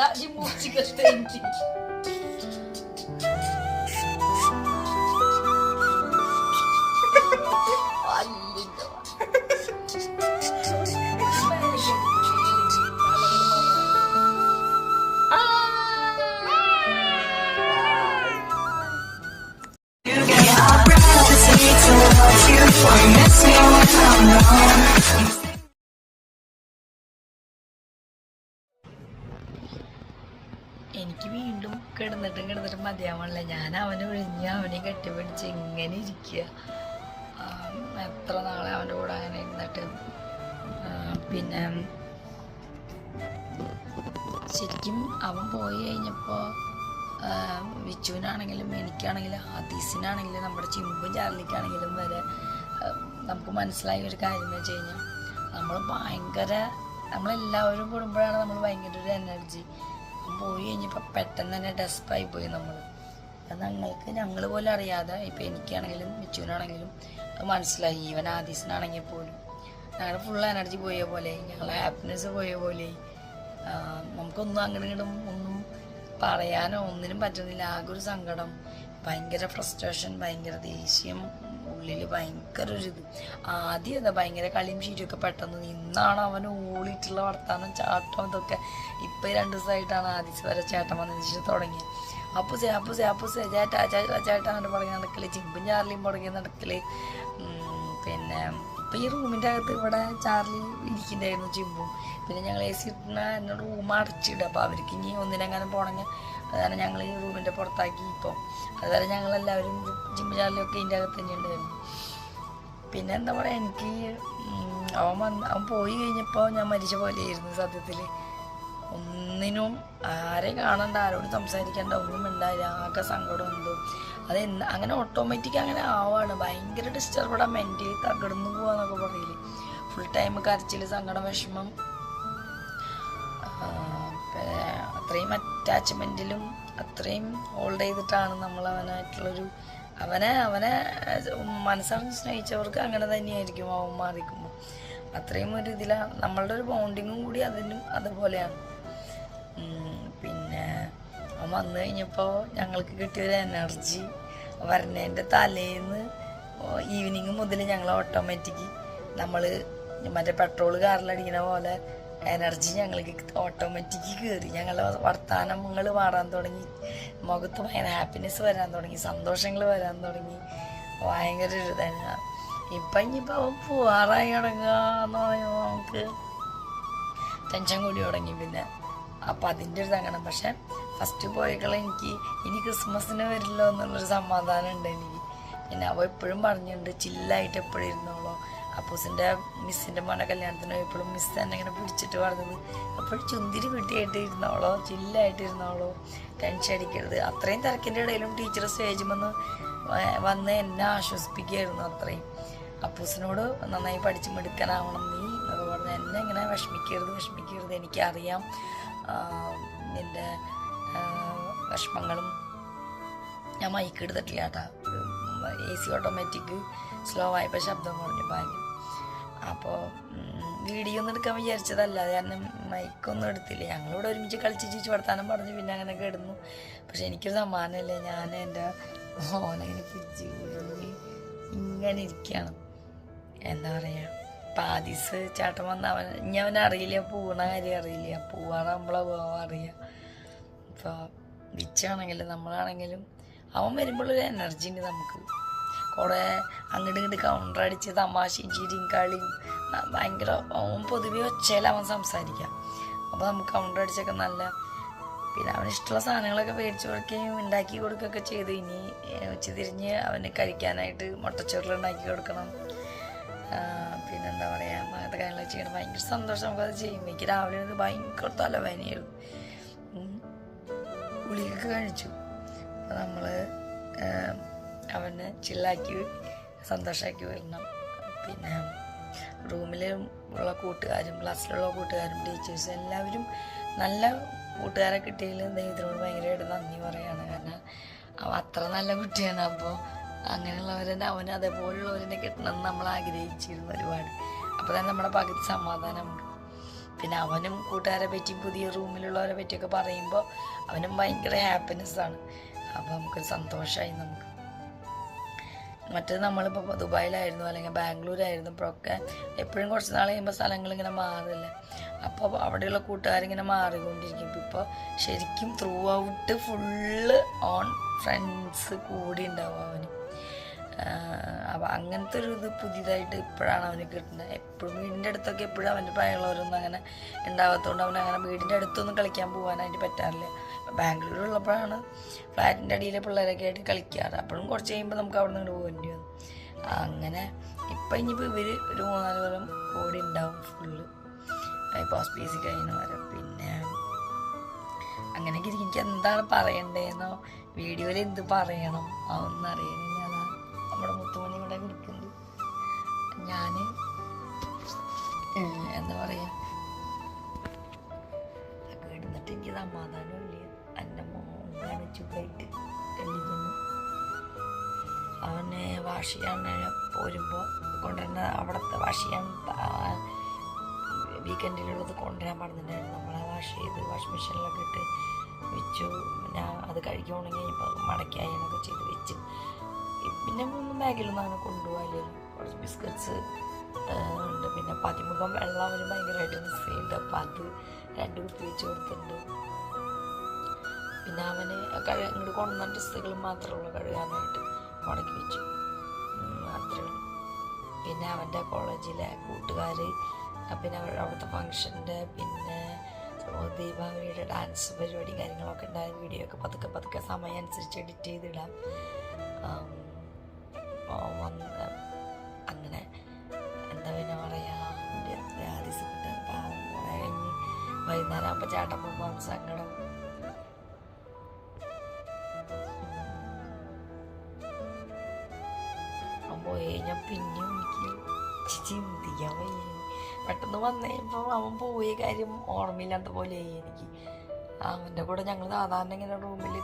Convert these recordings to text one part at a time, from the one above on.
quantidade de música tem aqui. You're മതിയാവണില്ല ഞാൻ അവനെ ഒഴിഞ്ഞ് അവനെ കെട്ടിപ്പിടിച്ച് ഇങ്ങനെ ഇരിക്കുക. എത്ര നാളെ അവന്റെ കൂടെ അങ്ങനെ ഇരുന്നിട്ട്. പിന്നെ ശരിക്കും അവൻ പോയി കഴിഞ്ഞപ്പോൾ വിച്ചുവിനാണെങ്കിലും എനിക്കാണെങ്കിലും ഹദീസിനാണെങ്കിലും നമ്മുടെ ചിമ്പും ചാർലിക്കാണെങ്കിലും വരെ നമുക്ക് മനസ്സിലായ ഒരു കാര്യം എന്ന് വെച്ച് കഴിഞ്ഞാൽ നമ്മൾ ഭയങ്കര നമ്മളെല്ലാവരും കൂടുമ്പോഴാണ് നമ്മൾ ഭയങ്കര ഒരു എനർജി പോയി കഴിഞ്ഞപ്പോൾ പെട്ടെന്ന് തന്നെ ഡെസ്പായി പോയി നമ്മൾ അത് ഞങ്ങൾക്ക് ഞങ്ങൾ പോലും അറിയാതെ ഇപ്പം എനിക്കാണെങ്കിലും മിച്ചുവിനാണെങ്കിലും അത് മനസ്സിലായി. ഈവൻ ആദീസിനാണെങ്കിൽ പോലും. ഞങ്ങളുടെ ഫുൾ എനർജി പോയ പോലെ ഞങ്ങളെ ഹാപ്പിനെസ് പോയ പോലെ. നമുക്കൊന്നും ഇങ്ങോട്ടും ഒന്നും പറയാനോ ഒന്നിനും പറ്റുന്നില്ല. ആകെ ഒരു സങ്കടം. ഭയങ്കര ഫ്രസ്ട്രേഷൻ ഭയങ്കര ദേഷ്യം ഉള്ളിൽ ഭയങ്കര ഒരു ഇത്. ആദ്യം അതാ ഭയങ്കര കളിയും ശീലമൊക്കെ പെട്ടെന്ന് ഇന്നാണ് അവൻ ഓളിയിട്ടുള്ള വർത്താനം ചാട്ടം ഇതൊക്കെ ഇപ്പം രണ്ട് ദിവസമായിട്ടാണ് ആദ്യം വരെ ചേട്ടൻ വന്നതിന് ശേഷം തുടങ്ങിയത്. അപ്പുസേ അപ്പുസേ അപ്പുസേ ചേട്ടാ ചേട്ടാ ചേട്ടാ എന്നിട്ട് പറഞ്ഞ് നടക്കൽ ചിമ്പും ചാർലിയും പുറകെ നടക്കൽ. പിന്നെ ഇപ്പം ഈ റൂമിന്റെ അകത്ത് ഇവിടെ ചാർലി ഇരിക്കുന്നുണ്ടായിരുന്നു ചിമ്പും പിന്നെ ഞങ്ങൾ എ സി ഇട്ടുന്ന എന്നെ റൂം അടച്ചിടും. അപ്പോൾ അവർക്ക് ഇനി ഒന്നിനെങ്ങാനും പോകണമെങ്കിൽ അതാണ് ഞങ്ങൾ ഈ റൂമിന്റെ പുറത്താക്കി ഇപ്പോൾ അതുവരെ ഞങ്ങളെല്ലാവരും ജിമ്മ് ചാർലിയൊക്കെ ഇതിന്റെ അകത്ത് തന്നെ ഉണ്ടായിരുന്നു. പിന്നെ എന്താ പറയുക എനിക്ക് അവൻ വന്ന് അവൻ പോയി കഴിഞ്ഞപ്പോൾ ഞാൻ മരിച്ച പോലെയായിരുന്നു സത്യത്തിൽ ഒന്നിനും ആരെ കാണണ്ട ആരോട് സംസാരിക്കണ്ട ഒന്നും ഉണ്ടായില്ല ആകെ സങ്കടം എന്തോ അത് അങ്ങനെ ഓട്ടോമാറ്റിക് അങ്ങനെ ആവാണ്. ഭയങ്കര ഡിസ്റ്റർബഡാ ആ മെന്റലി തകർന്നു പോവാന്നൊക്കെ പറയില്ലേ ഫുൾ ടൈം കരച്ചിൽ സങ്കടം വിഷമം. അത്രയും അറ്റാച്ച്മെന്റിലും അത്രയും ഹോൾഡ് ചെയ്തിട്ടാണ് നമ്മൾ അവനായിട്ടുള്ളൊരു അവനെ അവനെ മനസ്സറിഞ്ഞ് സ്നേഹിച്ചവർക്ക് അങ്ങനെ തന്നെയായിരിക്കും അവൻ മാറിക്കുമ്പോൾ അത്രയും ഒരു ഇതിലാണ് നമ്മളുടെ ഒരു ബോണ്ടിങ്ങും കൂടി അതിനും അതുപോലെയാണ്. പിന്നെ അവൻ വന്നു കഴിഞ്ഞപ്പോൾ ഞങ്ങൾക്ക് കിട്ടിയൊരു എനർജി വരണേന്റെ തലേന്ന് ഈവനിങ് മുതൽ ഞങ്ങൾ ഓട്ടോമാറ്റിക് നമ്മൾ മറ്റേ പെട്രോൾ കാറിലടിക്കണ പോലെ എനർജി ഞങ്ങൾക്ക് ഓട്ടോമാറ്റിക്ക് കയറി ഞങ്ങളുടെ വർത്തമാനങ്ങൾ മാറാൻ തുടങ്ങി. മുഖത്ത് ഭയങ്കര ഹാപ്പിനെസ് വരാൻ തുടങ്ങി. സന്തോഷങ്ങൾ വരാൻ തുടങ്ങി. ഭയങ്കര ഒരു തന്നെ ഇപ്പം ഇനിയിപ്പോൾ പോവാറായി തുടങ്ങുക എന്ന് പറയുമ്പോൾ നമുക്ക് ടെൻഷൻ കൂടി തുടങ്ങി പിന്നെ. അപ്പം അതിന്റെ ഒരു തങ്ങണം പക്ഷെ ഫസ്റ്റ് പോയേക്കളെ എനിക്ക് ഇനി ക്രിസ്മസിന് വരില്ലോ എന്നുള്ളൊരു സമാധാനം ഉണ്ട് എനിക്ക്. പിന്നെ അവ എപ്പോഴും പറഞ്ഞിട്ടുണ്ട് ചില്ലായിട്ട് എപ്പോഴും ഇരുന്നോളൂ അപ്പൂസിന്റെ മിസ്സിന്റെ മോനെ കല്യാണത്തിന് എപ്പോഴും മിസ് തന്നെ ഇങ്ങനെ പിടിച്ചിട്ട് പറഞ്ഞത് എപ്പോഴും ചുന്തിരി കുട്ടിയായിട്ട് ഇരുന്നോളോ ചില്ലായിട്ട് ഇരുന്നോളോ ടെൻഷൻ അടിക്കരുത്. അത്രയും തിരക്കിന്റെ ഇടയിലും ടീച്ചർ സ്റ്റേജിൽ വന്ന് വന്ന് എന്നെ ആശ്വസിപ്പിക്കുകയായിരുന്നു അത്രയും. അപ്പൂസിനോട് നന്നായി പഠിച്ച് മെടുക്കാനാവണം നീ പറഞ്ഞ് എന്നെ ഇങ്ങനെ വിഷമിക്കരുത് വിഷമിക്കരുത് എനിക്കറിയാം. നിന്റെ വിഷമങ്ങളും ഞാൻ മൈക്ക് എടുത്തിട്ടില്ല കേട്ടാ. എ സി ഓട്ടോമാറ്റിക് സ്ലോ ആയപ്പോൾ ശബ്ദം കുറഞ്ഞു ഭാഗ്യം അപ്പോൾ വീഡിയോ ഒന്നും എടുക്കാൻ വിചാരിച്ചതല്ല. കാരണം മൈക്കൊന്നും എടുത്തില്ല. ഞങ്ങളിവിടെ ഒരുമിച്ച് കളിച്ച് ചീച്ച് വർത്താനം പറഞ്ഞു പിന്നെ അങ്ങനെ കിടന്നു. പക്ഷെ എനിക്കൊരു സമ്മാനമല്ലേ ഞാൻ എന്റെ ഓനങ്ങനെ പിടിച്ച് ഇങ്ങനെ ഇരിക്കുകയാണ്. എന്താ പറയുക പാതിസ് ചേട്ടൻ വന്ന അവൻ ഇനി അവൻ അറിയില്ല പോകണ കാര്യം അറിയില്ല. പോവാറാകുമ്പോഴാണ് പോവാൻ അറിയാം. ഇപ്പോൾ വിച്ചാണെങ്കിലും നമ്മളാണെങ്കിലും അവൻ വരുമ്പോഴൊരു എനർജി ഉണ്ട് നമുക്ക്. കുറേ അങ്ങോട്ട് ഇങ്ങോട്ട് കൗണ്ടർ അടിച്ച് തമാശയും ചിരിയും കളിയും ഭയങ്കര അവൻ പൊതുവെ ഒച്ചയിൽ അവൻ സംസാരിക്കാം. അപ്പോൾ നമുക്ക് കൗണ്ടർ അടിച്ചൊക്കെ നല്ല പിന്നെ അവന് ഇഷ്ടമുള്ള സാധനങ്ങളൊക്കെ മേടിച്ചു കൊടുക്കുകയും ഉണ്ടാക്കി കൊടുക്കുകയൊക്കെ ചെയ്തു. ഇനി ഉച്ചതിരിഞ്ഞ് അവന് കഴിക്കാനായിട്ട് മുട്ടച്ചോറിൽ ഉണ്ടാക്കി കൊടുക്കണം. പിന്നെന്താ പറയുക അങ്ങനത്തെ കാര്യങ്ങളൊക്കെ ചെയ്യണം ഭയങ്കര സന്തോഷം നമുക്കത് ചെയ്യും. എനിക്ക് രാവിലെ ഒരു ഭയങ്കര തലവേനയായിരുന്നു ഗുളികൊക്കെ കഴിച്ചു. അപ്പോൾ നമ്മൾ അവനെ ചില്ലാക്കി സന്തോഷമാക്കി വരണം പിന്നെ റൂമിൽ ഉള്ള കൂട്ടുകാരും ക്ലാസ്സിലുള്ള കൂട്ടുകാരും ടീച്ചേഴ്സും എല്ലാവരും നല്ല കൂട്ടുകാരെ കിട്ടിയതിൽ ദൈവത്തിനോട് ഭയങ്കരമായിട്ട് നന്ദി പറയാണ്. കാരണം അവ അത്ര നല്ല കുട്ടിയാണ്. അപ്പോൾ അങ്ങനെയുള്ളവരെ അവന് അതേപോലുള്ളവരെന്നെ കിട്ടണം എന്ന് നമ്മൾ ആഗ്രഹിച്ചിരുന്നു ഒരുപാട്. അപ്പോൾ തന്നെ നമ്മുടെ പകുതി സമാധാനമുണ്ട്. പിന്നെ അവനും കൂട്ടുകാരെ പറ്റിയും പുതിയ റൂമിലുള്ളവരെ പറ്റിയൊക്കെ പറയുമ്പോൾ അവനും ഭയങ്കര ഹാപ്പിനെസ്സാണ് അപ്പോൾ നമുക്കൊരു സന്തോഷമായി നമുക്ക്. മറ്റേത് നമ്മളിപ്പോൾ ദുബായിലായിരുന്നു അല്ലെങ്കിൽ ബാംഗ്ലൂരായിരുന്നു ഇപ്പോഴൊക്കെ എപ്പോഴും കുറച്ച് നാൾ കഴിയുമ്പോൾ സ്ഥലങ്ങൾ ഇങ്ങനെ മാറില്ലേ? അപ്പോൾ അവിടെയുള്ള കൂട്ടുകാരിങ്ങനെ മാറിക്കൊണ്ടിരിക്കും. ഇപ്പോൾ ശരിക്കും throughout full on friends കൂടി ഉണ്ടാവും അവന്. അപ്പം അങ്ങനത്തെ ഒരു ഇത് പുതിയതായിട്ട് ഇപ്പോഴാണ് അവന് കിട്ടുന്നത് എപ്പോഴും വീടിന്റെ അടുത്തൊക്കെ എപ്പോഴും അവന്റെ പ്രായമുള്ളവരൊന്നും അങ്ങനെ ഉണ്ടാകാത്തതുകൊണ്ട് അവൻ അങ്ങനെ വീടിന്റെ അടുത്തൊന്നും കളിക്കാൻ പോകാനായിട്ട് പറ്റാറില്ല. ബാംഗ്ലൂർ ബാംഗ്ലൂരുള്ളപ്പോഴാണ് ഫ്ലാറ്റിന്റെ അടിയിലെ പിള്ളേരൊക്കെ ആയിട്ട് കളിക്കാറ്. അപ്പോഴും കുറച്ച് കഴിയുമ്പോൾ നമുക്ക് അവിടെ നിന്ന് പോകേണ്ടി വന്നു. അങ്ങനെ ഇപ്പം ഇനിയിപ്പോൾ ഇവർ ഒരു മൂന്നാൽ കൊല്ലം കൂടി ഉണ്ടാവും ഫുള്ള് ഇപ്പോൾ ഹോസ്പീസി കഴിഞ്ഞ വരെ. പിന്നെ അങ്ങനെയൊക്കെ. എനിക്ക് എന്താണ് പറയണ്ടേന്നോ വീഡിയോയിൽ എന്ത് പറയണം? അതൊന്നും അറിയണില്ല. സമാധാനമില്ല എന്റെ മോനാണ് ചൂടായിട്ട് കല്ലിക്കുന്നു. അവനെ വാഷ് ചെയ്യാൻ പോരുമ്പോൾ കൊണ്ടുവരുന്ന അവിടുത്തെ വാഷ് ചെയ്യാൻ വീക്കെൻഡിലുള്ളത് കൊണ്ടുവരാൻ പറഞ്ഞിട്ടുണ്ടായിരുന്നു. നമ്മളെ വാഷ് ചെയ്ത് വാഷ് മെഷീനിലൊക്കെ ഇട്ട് വെച്ചു. ഞാൻ അത് കഴുകി ഇപ്പോൾ മടക്കായനൊക്കെ ചെയ്ത് വെച്ച്. പിന്നെ മൂന്ന് ബാഗിലൊന്നും അങ്ങനെ കൊണ്ടുപോകാല്ലേ കുറച്ച് ബിസ്ക്കറ്റ്സ് ഉണ്ട്. പിന്നെ പതിമുഖം വെള്ളം അവന് ഭയങ്കരമായിട്ട് മിസ് ചെയ്യുന്നുണ്ട് അപ്പം അത് രണ്ട് കുട്ടി വെച്ച് കൊടുത്തിട്ടുണ്ട്. പിന്നെ അവന് കഴു ഇങ്ങോട്ട് കൊണ്ടുവന്ന ഡ്രസ്സുകൾ മാത്രമേ ഉള്ളൂ കഴുകാനായിട്ട് മുടക്കി വെച്ചു. മാത്രമേ പിന്നെ അവന്റെ കോളേജിലെ കൂട്ടുകാർ പിന്നെ അവിടുത്തെ ഫങ്ഷന്റെ പിന്നെ ദീപാവലിയുടെ ഡാൻസ് പരിപാടി കാര്യങ്ങളൊക്കെ ഉണ്ടായ വീഡിയോ ഒക്കെ പതുക്കെ പതുക്കെ സമയം അനുസരിച്ച് എഡിറ്റ് ചെയ്തിടാം. വന്ന് വൈകുന്നേരം ആകുമ്പോൾ ചേട്ടൻ പോകുമ്പോൾ സങ്കടം. പോയി കഴിഞ്ഞാൽ പിന്നെയും എനിക്ക് ചിന്തിക്കാൻ വയ്യ? പെട്ടെന്ന് വന്നപ്പോ അവൻ പോയ കാര്യം ഓർമ്മയില്ലാത്ത പോലെയായി എനിക്ക്. അവന്റെ കൂടെ ഞങ്ങൾ സാധാരണ ഇങ്ങനെ റൂമിൽ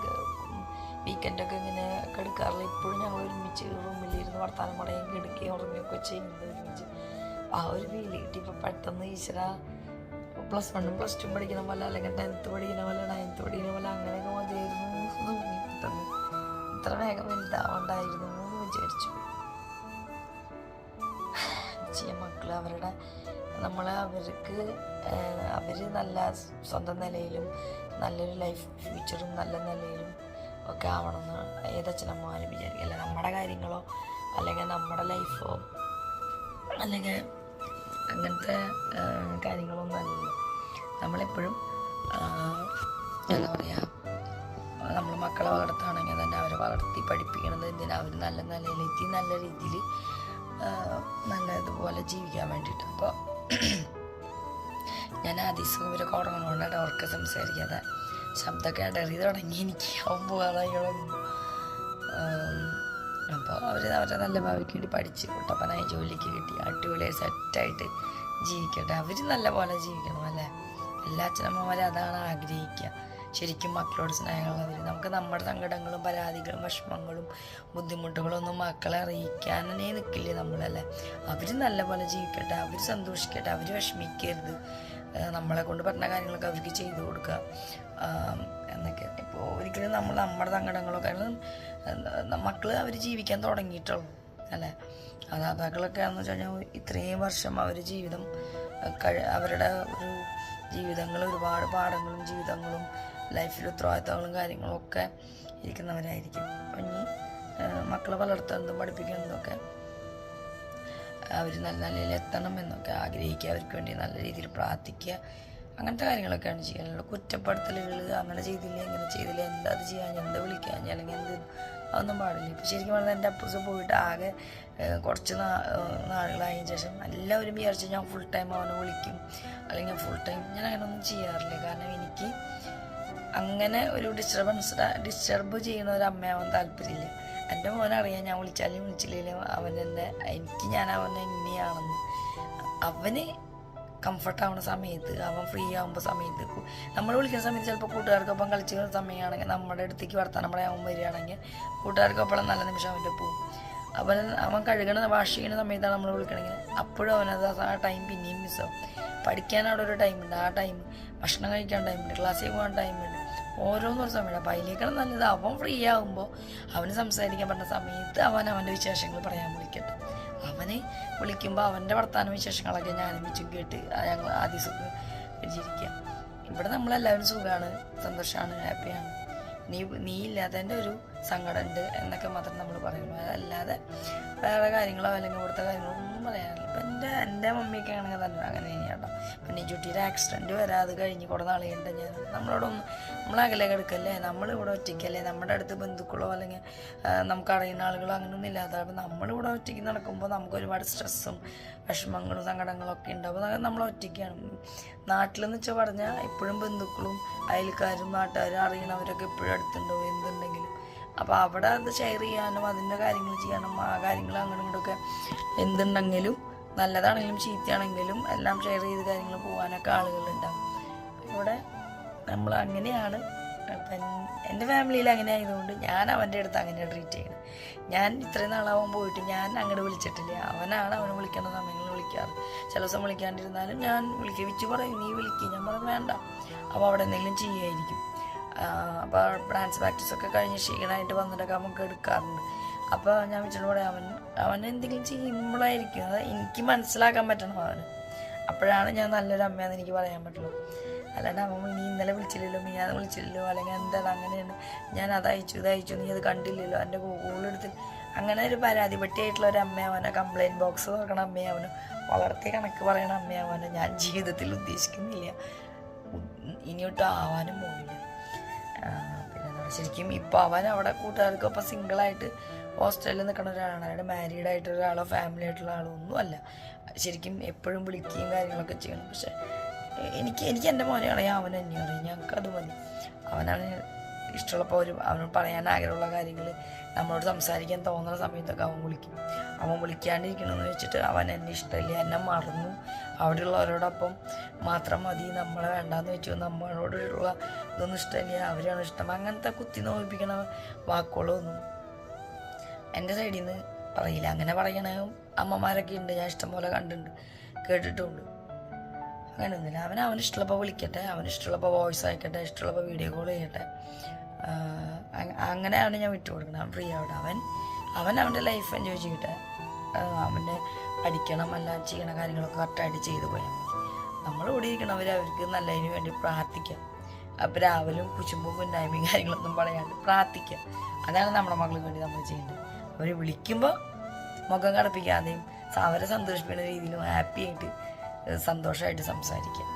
വീക്കെൻഡൊക്കെ ഇങ്ങനെ കെടുക്കാറില്ല. ഇപ്പോഴും ഞങ്ങൾ ഒരുമിച്ച് റൂമിലിരുന്ന് വർത്താനം പറയുകയും കിടക്കുകയും ഉറങ്ങുകയൊക്കെ ചെയ്യുന്നത് ഒരുമിച്ച്. ആ ഒരു ഫീൽ കിട്ടിയപ്പോൾ പെട്ടെന്ന് ഈശ്വര പ്ലസ് വണ്ണും പ്ലസ് ടു പഠിക്കുന്ന പോലെ അല്ലെങ്കിൽ ടെൻത്ത് പഠിക്കുന്ന പോലെ നയൻത്ത് പഠിക്കുന്ന പോലെ അങ്ങനെയൊക്കെ മതിയായിരുന്നു. ഇത്ര വേഗം വലുതാവണ്ടായിരുന്നു എന്ന് വിചാരിച്ചു. മക്കൾ അവരുടെ നമ്മൾ അവർക്ക് അവർ നല്ല സ്വന്തം നിലയിലും നല്ലൊരു ലൈഫ് ഫ്യൂച്ചറും നല്ല നിലയിലും ഒക്കെ ആവണമെന്ന് ഏതച്ഛനമ്മമാരും വിചാരിക്കില്ല നമ്മുടെ കാര്യങ്ങളോ അല്ലെങ്കിൽ നമ്മുടെ ലൈഫോ അല്ലെങ്കിൽ അങ്ങനത്തെ കാര്യങ്ങളൊന്നും അല്ലല്ലോ നമ്മളെപ്പോഴും എന്താ പറയുക നമ്മൾ മക്കളെ വളർത്തുകയാണെങ്കിൽ തന്നെ അവരെ വളർത്തി പഠിപ്പിക്കണത് എന്തിനാ? അവർ നല്ല നിലയിലെത്തി നല്ല രീതിയിൽ നല്ലതുപോലെ ജീവിക്കാൻ വേണ്ടിയിട്ട്. അപ്പോൾ ഞാൻ ആദ്യം ഇവരൊക്കെ ഉറങ്ങണോണ്ടാണ് അവർക്ക് സംസാരിക്കാതെ ശബ്ദമൊക്കെ ഇടറി തുടങ്ങി. എനിക്ക് അവൻ പോകാതായി തുടങ്ങും അപ്പോൾ അവർ അവരെ നല്ല ഭാവിക്ക് വേണ്ടി പഠിച്ച് കുട്ടപ്പനായി ജോലിക്ക് കിട്ടി. അടിപൊളിയായി സെറ്റായിട്ട് ജീവിക്കട്ടെ. അവർ നല്ല പോലെ ജീവിക്കണം അല്ലേ? എല്ലാ അച്ഛനമ്മമാരും അതാണ് ആഗ്രഹിക്കുക. ശരിക്കും മക്കളോട് സ്നേഹമുള്ളവർ നമുക്ക് നമ്മുടെ സങ്കടങ്ങളും പരാതികളും വിഷമങ്ങളും ബുദ്ധിമുട്ടുകളും ഒന്നും മക്കളെ അറിയിക്കാനേ നിൽക്കില്ലേ നമ്മളല്ലേ? അവർ നല്ലപോലെ ജീവിക്കട്ടെ അവർ സന്തോഷിക്കട്ടെ അവർ വിഷമിക്കരുത്. നമ്മളെ കൊണ്ട് പറഞ്ഞ കാര്യങ്ങളൊക്കെ അവർക്ക് ചെയ്തു കൊടുക്കുക. എന്നൊക്കെ. ഇപ്പോൾ ഒരിക്കലും നമ്മൾ നമ്മുടെ സങ്കടങ്ങളൊക്കെ മക്കൾ അവർ ജീവിക്കാൻ തുടങ്ങിയിട്ടുള്ളൂ അല്ലേ? മാതാപിതാക്കളൊക്കെ ആണെന്ന് വെച്ച് കഴിഞ്ഞാൽ ഇത്രയും വർഷം അവർ ജീവിതം അവരുടെ ഒരു ജീവിതങ്ങൾ ഒരുപാട് പാഠങ്ങളും ജീവിതങ്ങളും ലൈഫിൽ ഉത്തരവാദിത്തങ്ങളും കാര്യങ്ങളും ഒക്കെ ഇരിക്കുന്നവരായിരിക്കും ഇനി മക്കളെ വളർത്തുന്നതും പഠിപ്പിക്കുന്നതൊക്കെ അവർ നല്ല നിലയിൽ എത്തണം എന്നൊക്കെ ആഗ്രഹിക്കുക. അവർക്ക് വേണ്ടി നല്ല രീതിയിൽ പ്രാർത്ഥിക്കുക. അങ്ങനത്തെ കാര്യങ്ങളൊക്കെയാണ് ചെയ്യാനുള്ളത്. കുറ്റപ്പെടുത്തലുകൾ അങ്ങനെ ചെയ്തില്ല ഇങ്ങനെ ചെയ്തില്ല എന്താ അത് ചെയ്യാൻ എന്താ വിളിക്കാൻ അല്ലെങ്കിൽ എന്ത് അതൊന്നും പാടില്ല. ഇപ്പം ശരിക്കും പറഞ്ഞാൽ എന്റെ അപ്പൂസ് പോയിട്ട് ആകെ കുറച്ച് നാ നാളുകളായതിന് ശേഷം എല്ലാവരും വിചാരിച്ച് ഞാൻ ഫുൾ ടൈം അവനെ വിളിക്കും. അല്ലെങ്കിൽ ഫുൾ ടൈം ഞാൻ അങ്ങനെയൊന്നും ചെയ്യാറില്ല. കാരണം എനിക്ക് അങ്ങനെ ഒരു ഡിസ്റ്റർബൻസ് ഡിസ്റ്റർബ് ചെയ്യുന്ന ഒരു അമ്മയാവാൻ താല്പര്യമില്ല. എന്റെ മോനറിയാം ഞാൻ വിളിച്ചാലും വിളിച്ചില്ലെങ്കിലും അവൻ എന്നെ എനിക്ക് ഞാൻ അവനെ എന്നെയാണെന്ന് അവന് കംഫർട്ട് ആവുന്ന സമയത്ത് അവൻ ഫ്രീ ആകുമ്പോൾ സമയത്ത് നമ്മൾ വിളിക്കുന്ന സമയത്ത് ചിലപ്പോൾ കൂട്ടുകാർക്കൊപ്പം കളിച്ച് സമയമാണെങ്കിൽ നമ്മുടെ അടുത്തേക്ക് വർത്താനം പറയാൻ അവൻ വരികയാണെങ്കിൽ കൂട്ടുകാർക്കൊപ്പം നല്ല നിമിഷം അവന്റെ പോകും അവൻ അവൻ കഴുകണ വാഷ് ചെയ്യുന്ന സമയത്താണ് നമ്മൾ വിളിക്കണമെങ്കിൽ അപ്പോഴും അവനത് ആ ടൈം പിന്നെയും മിസ്സാവും പഠിക്കാൻ അവിടെ ഒരു ടൈമുണ്ട് ആ ടൈം ഭക്ഷണം കഴിക്കാൻ ടൈമുണ്ട് ക്ലാസ്സിൽ പോകാൻ ടൈമുണ്ട് ഓരോന്നൊരു സമയമാണ്. അപ്പോൾ അതിലേക്കാണ് നല്ലത് അവൻ ഫ്രീ ആകുമ്പോൾ അവന് സംസാരിക്കാൻ പറ്റുന്ന സമയത്ത് അവൻ അവന്റെ വിശേഷങ്ങൾ പറയാൻ വിളിക്കട്ടെ. അവന് വിളിക്കുമ്പോൾ അവന്റെ വർത്തമാന വിശേഷങ്ങളൊക്കെ ഞാൻ വെച്ചും കേട്ട് ഞങ്ങൾ ആദ്യ സുഖം വിചരിക്കുക. ഇവിടെ നമ്മളെല്ലാവരും സുഖമാണ് സന്തോഷമാണ് ഹാപ്പിയാണ്. നീ നീ ഇല്ലാത്തതിന്റെ ഒരു സങ്കടമുണ്ട് എന്നൊക്കെ മാത്രം നമ്മൾ പറയുള്ളൂ അതല്ലാതെ വേറെ കാര്യങ്ങളോ അല്ലെങ്കിൽ ഇവിടുത്തെ കാര്യങ്ങളോ ഒന്നും പറയാനില്ല. ഇപ്പം എന്റെ എന്റെ മമ്മിയൊക്കെ ആണെങ്കിൽ തന്നെ അങ്ങനെ തന്നെയാട്ടോ. പിന്നെ ഈ ചുട്ടിയുടെ ആക്സിഡന്റ് വരാതെ കഴിഞ്ഞ് കുറേ നാൾ ഞാൻ നമ്മളോടൊന്നും നമ്മൾ അകലെ കിടക്കല്ലേ നമ്മളിവിടെ ഒറ്റയ്ക്കല്ലേ? നമ്മുടെ അടുത്ത് ബന്ധുക്കളോ അല്ലെങ്കിൽ നമുക്ക് അറിയുന്ന ആളുകളോ അങ്ങനെയൊന്നും ഇല്ലാത്തതാണ് നമ്മളിവിടെ ഒറ്റയ്ക്ക് നടക്കുമ്പോൾ നമുക്ക് ഒരുപാട് സ്ട്രെസ്സും വിഷമങ്ങളും സങ്കടങ്ങളും ഒക്കെ ഉണ്ടാവും അതൊക്കെ നമ്മൾ ഒറ്റയ്ക്കാണ്. നാട്ടിലെന്ന് വെച്ചാൽ പറഞ്ഞാൽ എപ്പോഴും ബന്ധുക്കളും അയൽക്കാരും നാട്ടുകാരും അറിയണവരൊക്കെ എപ്പോഴും അടുത്തുണ്ടാവും എന്തുണ്ടെങ്കിലും. അപ്പോൾ അവിടെ അത് ഷെയർ ചെയ്യാനും അതിന്റെ കാര്യങ്ങൾ ചെയ്യാനും ആ കാര്യങ്ങൾ അങ്ങനെ ഇങ്ങോട്ടൊക്കെ എന്തുണ്ടെങ്കിലും നല്ലതാണെങ്കിലും ചീത്തയാണെങ്കിലും എല്ലാം ഷെയർ ചെയ്ത് കാര്യങ്ങൾ പോകാനൊക്കെ ആളുകളുണ്ടാവും. ഇവിടെ നമ്മൾ അങ്ങനെയാണ് എന്റെ ഫാമിലിയിൽ അങ്ങനെ ആയതുകൊണ്ട് ഞാൻ അവന്റെ അടുത്ത് അങ്ങനെ ട്രീറ്റ് ചെയ്യണം. ഞാൻ ഇത്രയും നാളാവാൻ പോയിട്ട് ഞാൻ അങ്ങോട്ട് വിളിച്ചിട്ടില്ല. അവനാണ് അവനെ വിളിക്കേണ്ട സമയങ്ങളിൽ വിളിക്കാറ്. ചില ദിവസം വിളിക്കാണ്ടിരുന്നാലും ഞാൻ വിളിക്കുക വിച്ച് പറയും നീ വിളിക്കുക ഞാൻ പറയും വേണ്ട. അപ്പോൾ അവിടെ എന്തെങ്കിലും ചെയ്യുമായിരിക്കും അപ്പോൾ ഡാൻസ് പ്രാക്ടീസ് ഒക്കെ കഴിഞ്ഞ് ക്ഷീണമായിട്ട് വന്നിട്ടൊക്കെ നമുക്ക് എടുക്കാറുണ്ട്. അപ്പോൾ ഞാൻ വിളിച്ചിട്ട് പറയാം അവൻ അവൻ എന്തെങ്കിലും ചെയ്യുമ്പോഴായിരിക്കും അത് എനിക്ക് മനസ്സിലാക്കാൻ പറ്റണം അവന്. അപ്പോഴാണ് ഞാൻ നല്ലൊരു അമ്മയെന്ന് എനിക്ക് പറയാൻ പറ്റുള്ളൂ. അല്ലാണ്ട് അമ്മ നീ ഇന്നലെ വിളിച്ചില്ലല്ലോ നീ അത് വിളിച്ചില്ലല്ലോ അല്ലെങ്കിൽ എന്താണ് അങ്ങനെയാണ്. ഞാൻ അത് അയച്ചു ഇത് അയച്ചു നീ അത് കണ്ടില്ലല്ലോ എന്റെ ഗൂഗിളെടുത്ത് അങ്ങനെ ഒരു പരാതി ഒരു അമ്മയാവാനോ കംപ്ലയിന്റ് ബോക്സ് തുറക്കണ അമ്മയാവാനോ വളർത്തിയ കണക്ക് പറയണ അമ്മയാവാനോ ഞാൻ ജീവിതത്തിൽ ഉദ്ദേശിക്കുന്നില്ല. ഇനിയൊട്ടും ആവാനും പോകില്ല പിന്നെ ശരിക്കും ഇപ്പോൾ അവൻ അവിടെ കൂട്ടുകാർക്കൊപ്പം സിംഗിളായിട്ട് ഹോസ്റ്റലിൽ നിൽക്കുന്ന ഒരാളാണ്. അയാൾ മാരീഡ് ആയിട്ടുള്ള ഒരാളോ ഫാമിലി ആയിട്ടുള്ള ആളോ ഒന്നും അല്ല ശരിക്കും എപ്പോഴും വിളിക്കുകയും കാര്യങ്ങളൊക്കെ ചെയ്യണം. പക്ഷെ എനിക്ക് എനിക്ക് എന്റെ മോനെ അറിയാം അവൻ എന്നെ അറിയാം. ഞങ്ങൾക്ക് അത് മതി. അവനാണ് ഇഷ്ടമുള്ളപ്പോൾ ഒരു അവനോട് പറയാൻ ആഗ്രഹമുള്ള കാര്യങ്ങൾ നമ്മളോട് സംസാരിക്കാൻ തോന്നുന്ന സമയത്തൊക്കെ അവൻ വിളിക്കും. അവൻ വിളിക്കാണ്ടിരിക്കണമെന്ന് വെച്ചിട്ട് അവൻ എന്നെ ഇഷ്ടമില്ല എന്നെ മറന്നു. അവിടെയുള്ളവരോടൊപ്പം മാത്രം മതി നമ്മളെ വേണ്ടാന്ന് വെച്ചു. നമ്മളോടുള്ള ഇതൊന്നും ഇഷ്ടമില്ല അവരാണ് ഇഷ്ടം. അങ്ങനത്തെ കുത്തി നോവിപ്പിക്കണ വാക്കുകളൊന്നും എന്റെ സൈഡിൽ നിന്ന് പറയില്ല. അങ്ങനെ പറയണ അമ്മമാരൊക്കെ ഉണ്ട് ഞാൻ ഇഷ്ടംപോലെ കണ്ടിട്ടുണ്ട് കേട്ടിട്ടുമുണ്ട് അങ്ങനെയൊന്നുമില്ല. അവൻ അവന് ഇഷ്ടമുള്ളപ്പോൾ വിളിക്കട്ടെ അവന് ഇഷ്ടമുള്ളപ്പോൾ വോയിസ് അയക്കട്ടെ ഇഷ്ടമുള്ളപ്പോൾ വീഡിയോ കോൾ ചെയ്യട്ടെ. അങ്ങനെ അവനെ ഞാൻ വിട്ടു കൊടുക്കുന്നത്. അവൻ ഫ്രീ ആവട്ടെ. അവൻ അവൻ അവന്റെ ലൈഫ് എൻജോയ് ചെയ്യട്ടെ. അവന്റെ പഠിക്കണം അല്ല ചെയ്യണ കാര്യങ്ങളൊക്കെ കറക്റ്റായിട്ട് ചെയ്തു പോയാൽ നമ്മൾ ഇവിടെ ഇരിക്കണവർ അവർക്ക് നല്ലതിന് വേണ്ടി പ്രാർത്ഥിക്കാം. അപ്പം രാവിലും കുശുമ്പും കുന്നായ്മയും കാര്യങ്ങളൊന്നും പറയാണ്ട് പ്രാർത്ഥിക്കുക അതാണ് നമ്മുടെ മകൾക്ക് വേണ്ടി നമ്മൾ ചെയ്യേണ്ടത്. അവർ വിളിക്കുമ്പോൾ മുഖം കടപ്പിക്കാതെയും അവരെ സന്തോഷിപ്പിക്കുന്ന രീതിയിലും ഹാപ്പി ആയിട്ട് സന്തോഷമായിട്ട് സംസാരിക്കുക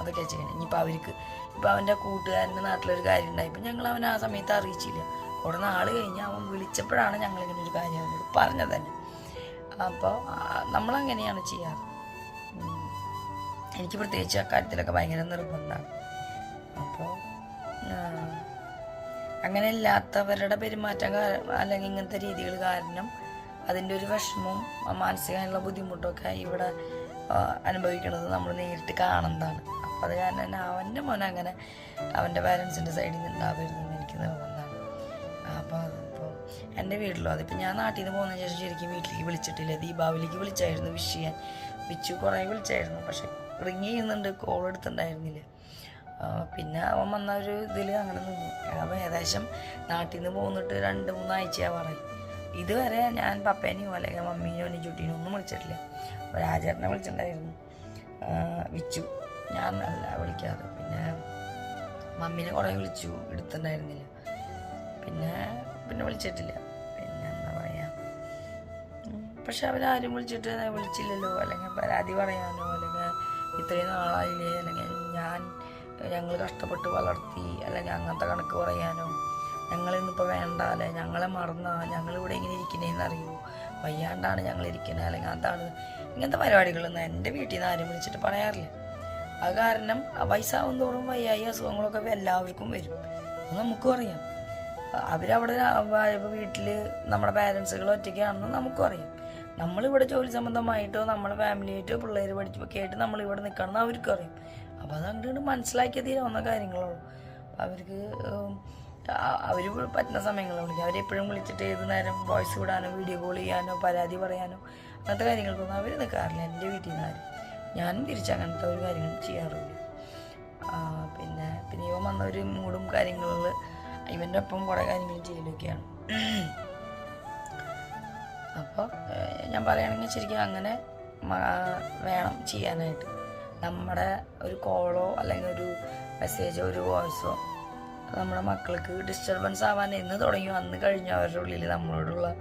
അതൊക്കെ ചെയ്യണം. ഇനിയിപ്പോൾ അവർക്ക് ഇപ്പോൾ അവന്റെ കൂട്ടുകാരന്റെ നാട്ടിലൊരു കാര്യം ഉണ്ടായി ഇപ്പം ഞങ്ങൾ അവൻ ആ സമയത്ത് അറിയിച്ചില്ല. കുറേ നാൾ കഴിഞ്ഞ് അവൻ വിളിച്ചപ്പോഴാണ് ഞങ്ങളിങ്ങനെ ഒരു കാര്യം അവനോട് പറഞ്ഞത് തന്നെ. അപ്പോൾ നമ്മളങ്ങനെയാണ് ചെയ്യാറ്. എനിക്ക് പ്രത്യേകിച്ച് അക്കാര്യത്തിലൊക്കെ ഭയങ്കര നിർബന്ധമാണ്. അപ്പോൾ അങ്ങനെ ഇല്ലാത്തവരുടെ പെരുമാറ്റം അല്ലെങ്കിൽ ഇങ്ങനത്തെ രീതികൾ കാരണം അതിന്റെ ഒരു വിഷമവും മാനസികമായുള്ള ബുദ്ധിമുട്ടൊക്കെ ഇവിടെ അനുഭവിക്കുന്നത് നമ്മൾ നേരിട്ട് കാണുന്നതാണ്. അപ്പോൾ അത് കാരണം തന്നെ അവന്റെ മോൻ അങ്ങനെ അവന്റെ പാരൻസിന്റെ സൈഡിൽ നിന്ന് ഉണ്ടാവരുതെന്ന് എനിക്ക് നിർബന്ധമാണ് അപ്പോൾ അതിപ്പോൾ എന്റെ വീട്ടിലോ അതിപ്പോൾ ഞാൻ നാട്ടിൽ നിന്ന് പോകുന്നതിന് ശേഷം ശരിക്കും വീട്ടിലേക്ക് വിളിച്ചിട്ടില്ല. ദീപാവലിക്ക് വിളിച്ചായിരുന്നു വിഷ് ചെയ്യാൻ. വിച്ചു കുറേ വിളിച്ചായിരുന്നു. പക്ഷെ റിങ് ചെയ്യുന്നുണ്ട് കോൾ എടുത്തിട്ടുണ്ടായിരുന്നില്ല. പിന്നെ അവൻ വന്ന ഒരു ഇതിൽ അങ്ങനെ നിന്നു. അവൻ ഏകദേശം നാട്ടിൽ നിന്ന് പോന്നിട്ട് രണ്ട് മൂന്നാഴ്ചയാണ് പറയും ഇതുവരെ ഞാൻ പപ്പേനെയോ അല്ലെങ്കിൽ മമ്മീനെയോ ചുട്ടീനോ ഒന്നും വിളിച്ചിട്ടില്ല. രാജേട്ടനെ വിളിച്ചിട്ടുണ്ടായിരുന്നു. വിച്ചു. ഞാൻ അല്ല വിളിക്കാറ് പിന്നെ മമ്മീനെ കുറേ വിളിച്ചു. എടുത്തിട്ടുണ്ടായിരുന്നില്ല. പിന്നെ പിന്നെ വിളിച്ചിട്ടില്ല. പിന്നെ എന്താ പറയാ? പക്ഷെ അവരാരും വിളിച്ചിട്ട് വിളിച്ചില്ലല്ലോ. അല്ലെങ്കിൽ പരാതി പറയാനോ അല്ലെങ്കിൽ ഇത്രയും നാളായില്ലേ അല്ലെങ്കിൽ ഞാൻ ഞങ്ങൾ കഷ്ടപ്പെട്ട് വളർത്തി അല്ലെങ്കിൽ അങ്ങനത്തെ കണക്ക് പറയാനോ. ഞങ്ങളിന്നിപ്പോൾ വേണ്ട അല്ലെ ഞങ്ങളെ മറന്ന? ഞങ്ങളിവിടെ ഇങ്ങനെ ഇരിക്കണേന്ന് അറിയൂ വയ്യാണ്ടാണ് ഞങ്ങൾ ഇരിക്കുന്നത് അല്ലെങ്കിൽ അതാണ് ഇങ്ങനത്തെ പരിപാടികളൊന്നും എന്റെ വീട്ടിൽ നിന്ന് ആരും വിളിച്ചിട്ട് പറയാറില്ല. അത് കാരണം ആ വയസ്സാവും തോറും വയ്യായി അസുഖങ്ങളൊക്കെ എല്ലാവർക്കും വരും. അത് നമുക്കും അറിയാം. അവരവിടെ വീട്ടിൽ നമ്മുടെ പാരൻസുകൾ ഒറ്റയ്ക്കാണെന്ന് നമുക്കും അറിയാം. നമ്മളിവിടെ ജോലി സംബന്ധമായിട്ടോ നമ്മുടെ ഫാമിലിയായിട്ടോ പിള്ളേർ പഠിച്ചപ്പോൾ കേട്ട് നമ്മളിവിടെ നിൽക്കണമെന്ന് അവർക്കും അറിയാം. അപ്പോൾ അത് അങ്ങോട്ട് മനസ്സിലാക്കിയ തീരാവുന്ന കാര്യങ്ങളുള്ളൂ അവർക്ക് അവർ പറ്റുന്ന സമയങ്ങളിൽ വിളിക്കും. അവരെപ്പോഴും വിളിച്ചിട്ട് ഏത് നേരം വോയിസ് വിടാനോ വീഡിയോ കോൾ ചെയ്യാനോ പരാതി പറയാനോ അങ്ങനത്തെ കാര്യങ്ങൾക്കൊന്നും അവർ നിൽക്കാറില്ല എന്റെ വീട്ടിൽ നിന്ന് ആരും. ഞാനും തിരിച്ചങ്ങനത്തെ ഒരു കാര്യങ്ങളും ചെയ്യാറില്ല പിന്നെ പിന്നെ ഇവൻ വന്ന ഒരു മൂടും കാര്യങ്ങളിൽ ഇവന്റെ ഒപ്പം കുറേ കാര്യങ്ങളും ചെയ്യലൊക്കെയാണ്. അപ്പോൾ ഞാൻ പറയുകയാണെങ്കിൽ ശരിക്കും അങ്ങനെ വേണം ചെയ്യാനായിട്ട്. നമ്മുടെ ഒരു കോളോ അല്ലെങ്കിൽ ഒരു മെസ്സേജോ ഒരു വോയിസോ നമ്മുടെ മക്കൾക്ക് ഡിസ്റ്റർബൻസ് ആവാൻ എന്ന് തുടങ്ങി. വന്ന് കഴിഞ്ഞ അവരുടെ ഉള്ളിൽ നമ്മളോടുള്ള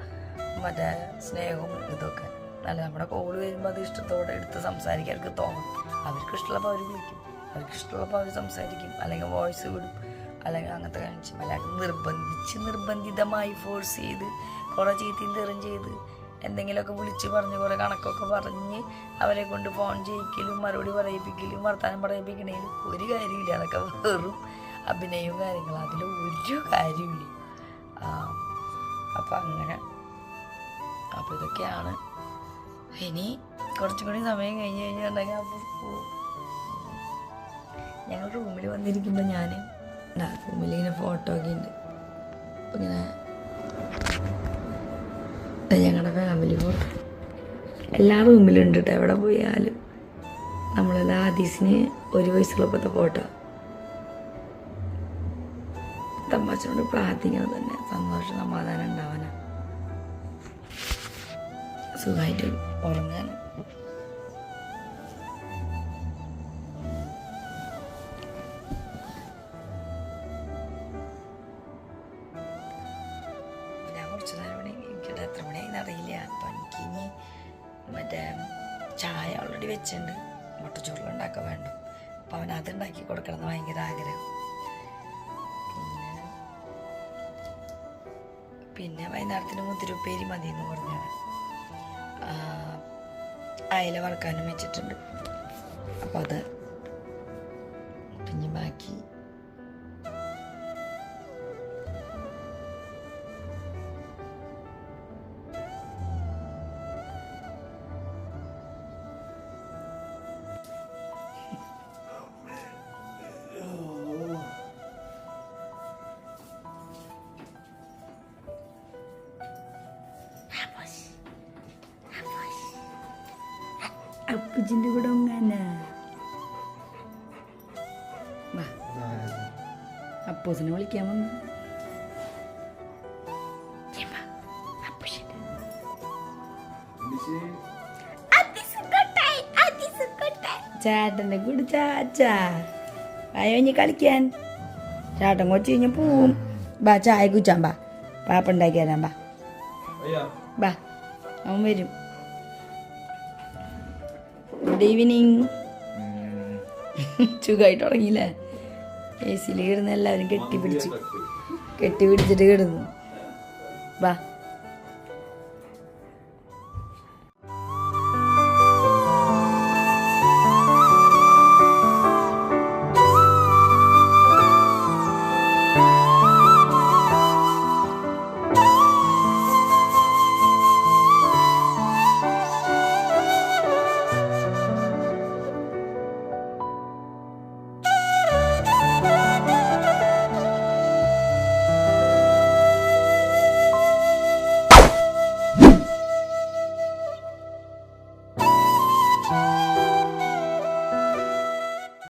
മറ്റേ സ്നേഹവും ഇതൊക്കെ. അല്ല നമ്മുടെ കോൾ വരുമ്പോൾ അത് ഇഷ്ടത്തോടെ എടുത്ത് സംസാരിക്കാൻ അവർക്ക് തോന്നും. അവർക്ക് ഇഷ്ടമുള്ളപ്പോൾ അവർ വിളിക്കും. അവർക്ക് ഇഷ്ടമുള്ളപ്പോൾ അവർ സംസാരിക്കും. അല്ലെങ്കിൽ വോയിസ് വിടും. അല്ലെങ്കിൽ അങ്ങനത്തെ കാണിച്ചു. അല്ലെങ്കിൽ നിർബന്ധിച്ച് നിർബന്ധിതമായി ഫോഴ്സ് ചെയ്ത് കുറേ ചീത്തയും തെറും ചെയ്ത് എന്തെങ്കിലുമൊക്കെ വിളിച്ച് പറഞ്ഞ് കുറേ കണക്കൊക്കെ പറഞ്ഞ് അവരെ കൊണ്ട് ഫോൺ ചെയ്യിക്കലും മറുപടി പറയിപ്പിക്കലും വർത്തമാനം പറയിപ്പിക്കണേലും ഒരു കാര്യമില്ല അതൊക്കെ വെറും അഭിനയവും കാര്യങ്ങളും. അതിൽ ഒരു കാര്യമില്ല അപ്പം അങ്ങനെ. അപ്പോൾ ഇതൊക്കെയാണ്. ഇനി കുറച്ചും കൂടി സമയം കഴിഞ്ഞ് കഴിഞ്ഞിട്ടുണ്ടെങ്കിൽ അപ്പോൾ പോവും. ഞങ്ങൾ റൂമിൽ വന്നിരിക്കുമ്പോൾ ഞാൻ റൂമിൽ ഇങ്ങനെ ഫോട്ടോ ഒക്കെ ഉണ്ട്. അപ്പം ഇങ്ങനെ ഞങ്ങളുടെ ഫാമിലി ഫോട്ടോ എല്ലാ റൂമിലും ഉണ്ട് കേട്ടോ എവിടെ പോയാലും നമ്മളെല്ലാം ആദീസിന് ഒരു വയസ്സുള്ളപ്പോഴത്തെ ഫോട്ടോ തമ്മാച്ചനോട് പ്രാർത്ഥിക്കണം തന്നെ. സന്തോഷം സമാധാനം ഉണ്ടാവാനാണ് സുഖമായിട്ട് ഉറങ്ങാൻ വെച്ചിട്ടുണ്ട് അപ്പുജിന്റെ കൂടെ ഒങ്ങനെ വാ. അപ്പൂസിനെ വിളിക്കാൻ വന്നു. ചേട്ടന്റെ കൂടെ ചാച്ചാ. അയ്യോ ഇനി കളിക്കാൻ. ചേട്ടൻ കൊച്ചു കഴിഞ്ഞ് പോവും. ബാ ചായ കുച്ചാൻ ബാ പാപ്പ ഉണ്ടാക്കി തരാം ബാ ബാ അവൻ വരും. ഗുഡ് ഈവനിങ് സുഖമായിട്ട് തുടങ്ങിയില്ലേ എ സിയിൽ കിടന്ന് എല്ലാവരും കെട്ടിപ്പിടിച്ചു. കെട്ടിപ്പിടിച്ചിട്ട് കിടന്നു. വാ.